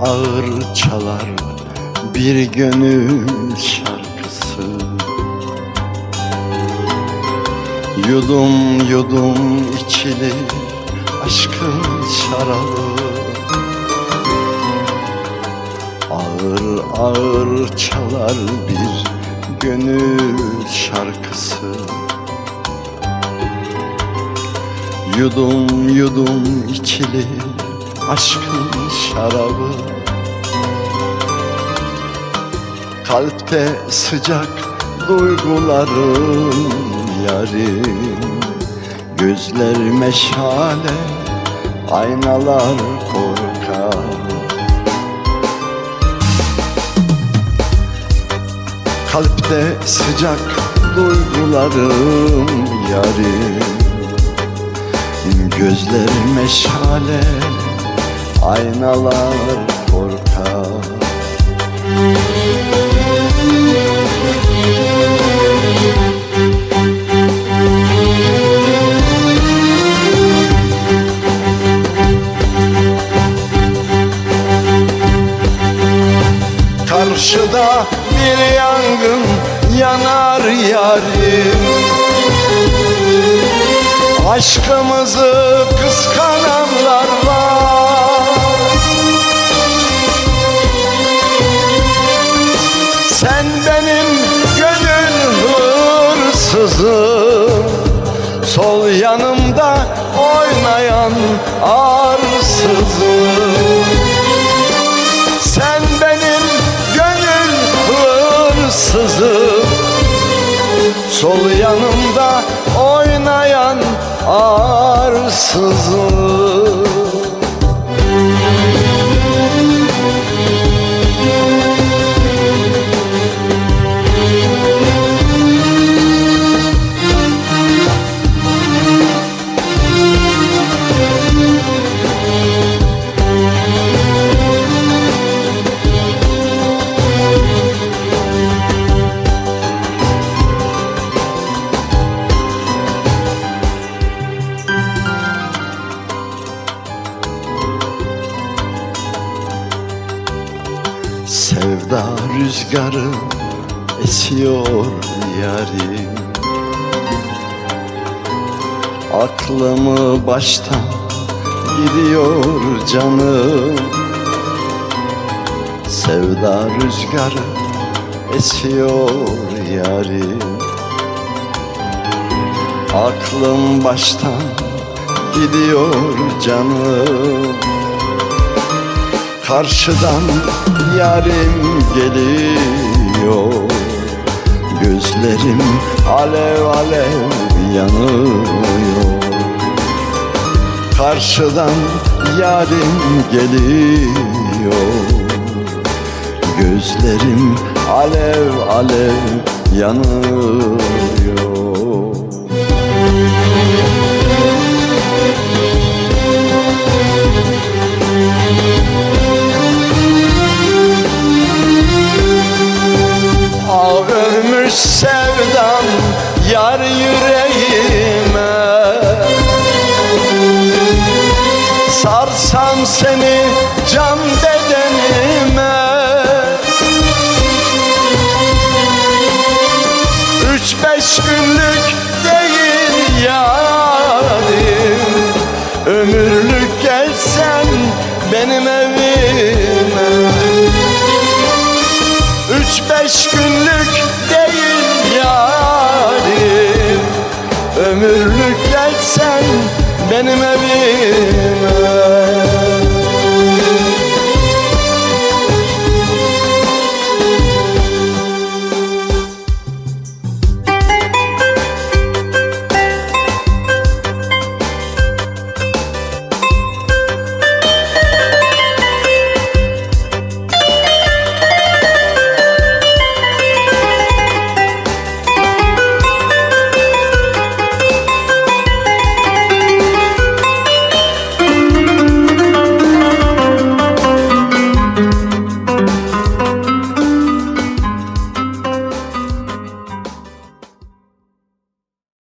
ağır çalar bir gönül şarkısı. Yudum yudum içilir aşkın şarabı. Ağır ağır çalar bir gönül şarkısı. Yudum yudum içilir aşkın şarabı. Kalpte sıcak duygularım yarim Gözler meşale aynalar korkar. Kalpte sıcak duygularım yarim Gözler meşale aynalar korkar Karşıda bir yangın yanar yarim. Aşkımızı kıskananlar Sol yanımda oynayan arsızım. Sen benim gönül hırsızım Sol yanımda oynayan arsızım Sevda rüzgarı esiyor yarim. Aklımı baştan gidiyor canım. Sevda rüzgarı esiyor yarim. Aklım baştan gidiyor canım Karşıdan yarim geliyor. Gözlerim alev alev yanıyor. Karşıdan yarim geliyor. Gözlerim alev alev yanıyor yüreğime. Sarsam seni can bedenime. Üç beş günlük değil yarim. Ömürlük gelsen benim evime. Üç beş günlük Benim evim